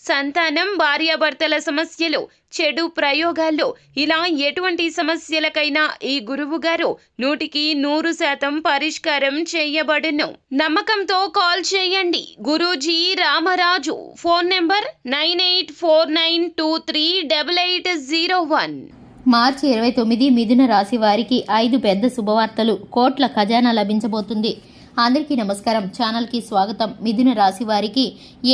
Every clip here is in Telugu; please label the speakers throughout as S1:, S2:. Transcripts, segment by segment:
S1: సంతానం భార్యాభర్తల సమస్యలు చెడు ప్రయోగాల్లో ఇలా ఎటువంటి సమస్యలకైనా ఈ గురువు గారు నూటికి నూరు శాతం పరిష్కారం చేయబడును. నమ్మకంతో కాల్ చేయండి. Guruji Ramaraju phone number nine eight four nine two three double eight zero one.
S2: మార్చి ఇరవై తొమ్మిది మిథున రాశి వారికి ఐదు పెద్ద శుభవార్తలు కోట్ల ఖజానా లభించబోతుంది. అందరికీ నమస్కారం. ఛానల్కి స్వాగతం. మిథున రాశి వారికి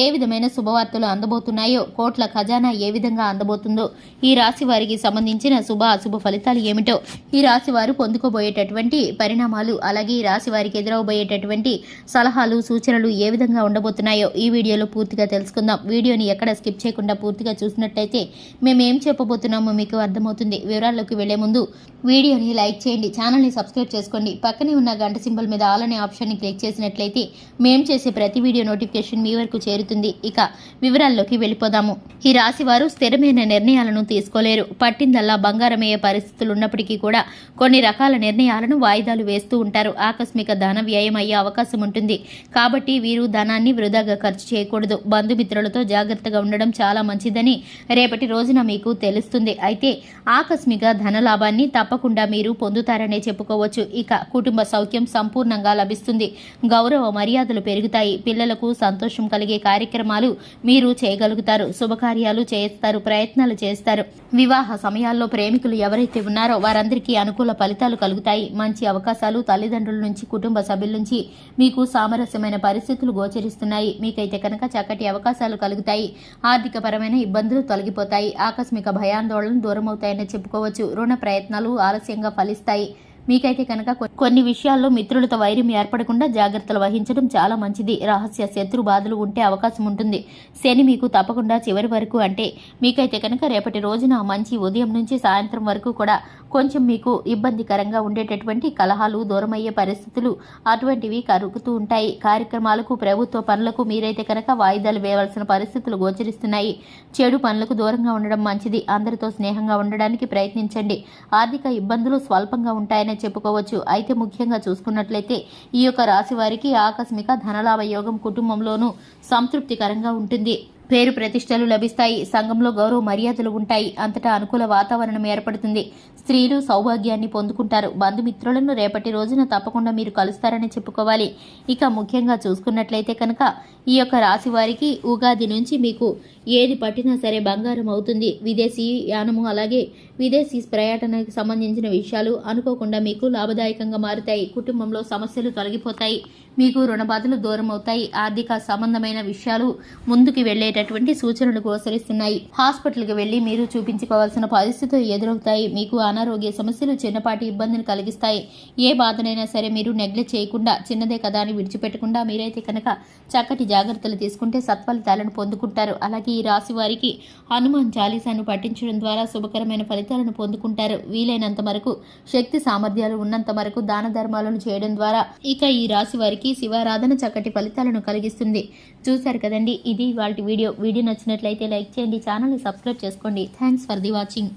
S2: ఏ విధమైన శుభవార్తలు అందబోతున్నాయో కోట్ల ఖజానా ఏ విధంగా అందబోతుందో ఈ రాశి వారికి సంబంధించిన శుభ అశుభ ఫలితాలు ఏమిటో ఈ రాశి వారు పొందుకోబోయేటటువంటి పరిణామాలు అలాగే ఈ రాశి వారికి ఎదురవబోయేటటువంటి సలహాలు సూచనలు ఏ విధంగా ఉండబోతున్నాయో ఈ వీడియోలో పూర్తిగా తెలుసుకుందాం. వీడియోని ఎక్కడ స్కిప్ చేయకుండా పూర్తిగా చూసినట్టయితే మేము ఏం చెప్పబోతున్నామో మీకు అర్థమవుతుంది. వివరాల్లోకి వెళ్ళే ముందు వీడియోని లైక్ చేయండి ఛానల్ని సబ్స్క్రైబ్ చేసుకోండి. పక్కనే ఉన్న గంట సింబల్ మీద ఆల్ అనే ఆప్షన్ని క్లిక్ చేసినట్లయితే మేం చేసే ప్రతి వీడియో నోటిఫికేషన్ మీ వరకు చేరుతుంది. ఇక వివరాల్లోకి వెళ్ళిపోదాము. ఈ రాశి వారు స్థిరమైన నిర్ణయాలను తీసుకోలేరు. పట్టిందల్లా బంగారమయ్యే పరిస్థితులు ఉన్నప్పటికీ కూడా కొన్ని రకాల నిర్ణయాలను వాయిదాలు వేస్తూ ఉంటారు. ఆకస్మిక ధన వ్యయం అయ్యే అవకాశం ఉంటుంది. కాబట్టి వీరు ధనాన్ని వృధాగా ఖర్చు చేయకూడదు. బంధుమిత్రులతో జాగ్రత్తగా ఉండడం చాలా మంచిదని రేపటి రోజున మీకు తెలుస్తుంది. అయితే ఆకస్మిక ధన లాభాన్ని తప్పకుండా మీరు పొందుతారనే చెప్పుకోవచ్చు. ఇక కుటుంబ సౌఖ్యం సంపూర్ణంగా లభిస్తుంది. గౌరవ మర్యాదలు పెరుగుతాయి. పిల్లలకు సంతోషం కలిగే కార్యక్రమాలు మీరు చేయగలుగుతారు. శుభకార్యాలు చేస్తారు. ప్రయత్నాలు చేస్తారు. వివాహ సమయాల్లో ప్రేమికులు ఎవరైతే ఉన్నారో వారందరికీ అనుకూల ఫలితాలు కలుగుతాయి. మంచి అవకాశాలు తల్లిదండ్రుల నుంచి కుటుంబ సభ్యుల నుంచి మీకు సామరస్యమైన పరిస్థితులు గోచరిస్తున్నాయి. మీకైతే కనుక చక్కటి అవకాశాలు కలుగుతాయి. ఆర్థికపరమైన ఇబ్బందులు తొలగిపోతాయి. ఆకస్మిక భయాందోళనలు దూరమవుతాయని చెప్పుకోవచ్చు. రుణ ప్రయత్నాలు ఆలస్యంగా ఫలిస్తాయి. మీకైతే కనుక కొన్ని విషయాల్లో మిత్రులతో వైరం ఏర్పడకుండా జాగ్రత్తలు వహించడం చాలా మంచిది. రహస్య శత్రు బాధలు ఉంటే అవకాశం ఉంటుంది. శని మీకు తప్పకుండా చివరి వరకు అంటే మీకైతే కనుక రేపటి రోజున మంచి ఉదయం నుంచి సాయంత్రం వరకు కూడా కొంచెం మీకు ఇబ్బందికరంగా ఉండేటటువంటి కలహాలు దూరమయ్యే పరిస్థితులు అటువంటివి కరుగుతూ ఉంటాయి. కార్యక్రమాలకు ప్రభుత్వ పనులకు మీరైతే కనుక వాయిదాలు వేయవలసిన పరిస్థితులు గోచరిస్తున్నాయి. చెడు పనులకు దూరంగా ఉండడం మంచిది. అందరితో స్నేహంగా ఉండడానికి ప్రయత్నించండి. ఆర్థిక ఇబ్బందులు స్వల్పంగా ఉంటాయని చెప్పుకోవచ్చు. అయితే ముఖ్యంగా చూసుకున్నట్లయితే ఈ యొక్క రాశి వారికి ఆకస్మిక ధనలాభ యోగం కుటుంబంలోనూ సంతృప్తికరంగా ఉంటుంది. పేరు ప్రతిష్టలు లభిస్తాయి. సంఘంలో గౌరవ మర్యాదలు ఉంటాయి. అంతటా అనుకూల వాతావరణం ఏర్పడుతుంది. స్త్రీలు సౌభాగ్యాన్ని పొందుకుంటారు. బంధుమిత్రులను రేపటి రోజున తప్పకుండా మీరు కలుస్తారని చెప్పుకోవాలి. ఇక ముఖ్యంగా చూసుకున్నట్లయితే కనుక ఈ యొక్క రాశి వారికి ఉగాది నుంచి మీకు ఏది పట్టినా సరే బంగారం అవుతుంది. విదేశీ యానము అలాగే విదేశీ పర్యటనకు సంబంధించిన విషయాలు అనుకోకుండా మీకు లాభదాయకంగా మారుతాయి. కుటుంబంలో సమస్యలు తొలగిపోతాయి. మీకు రుణబాధలు దూరం అవుతాయి. ఆర్థిక సంబంధమైన విషయాలు ముందుకు వెళ్ళేటటువంటి సూచనలు గోచరిస్తున్నాయి హాస్పిటల్కి వెళ్ళి మీరు చూపించుకోవాల్సిన పరిస్థితులు ఎదురవుతాయి. మీకు అనారోగ్య సమస్యలు చిన్నపాటి ఇబ్బందిని కలిగిస్తాయి. ఏ బాధనైనా సరే మీరు నెగ్లెక్ట్ చేయకుండా చిన్నదే కదా అని విడిచిపెట్టకుండా మీరైతే కనుక చక్కటి జాగ్రత్తలు తీసుకుంటే సత్ఫలితాలను పొందుకుంటారు. అలాగే ఈ రాశి వారికి హనుమాన్ చాలీసాను పఠించడం ద్వారా శుభకరమైన ఫలితాలను పొందుకుంటారు. వీలైనంత వరకు శక్తి సామర్థ్యాలు ఉన్నంత వరకు దాన ధర్మాలను చేయడం ద్వారా ఇక ఈ రాశి వారికి శివారాధన చక్కటి ఫలితాలను కలిగిస్తుంది. చూశారు కదండి? ఇది వాళ్ళ వీడియో. వీడియో నచ్చినట్లయితే లైక్ చేయండి ఛానల్ని సబ్స్క్రైబ్ చేసుకోండి. Thanks for the watching.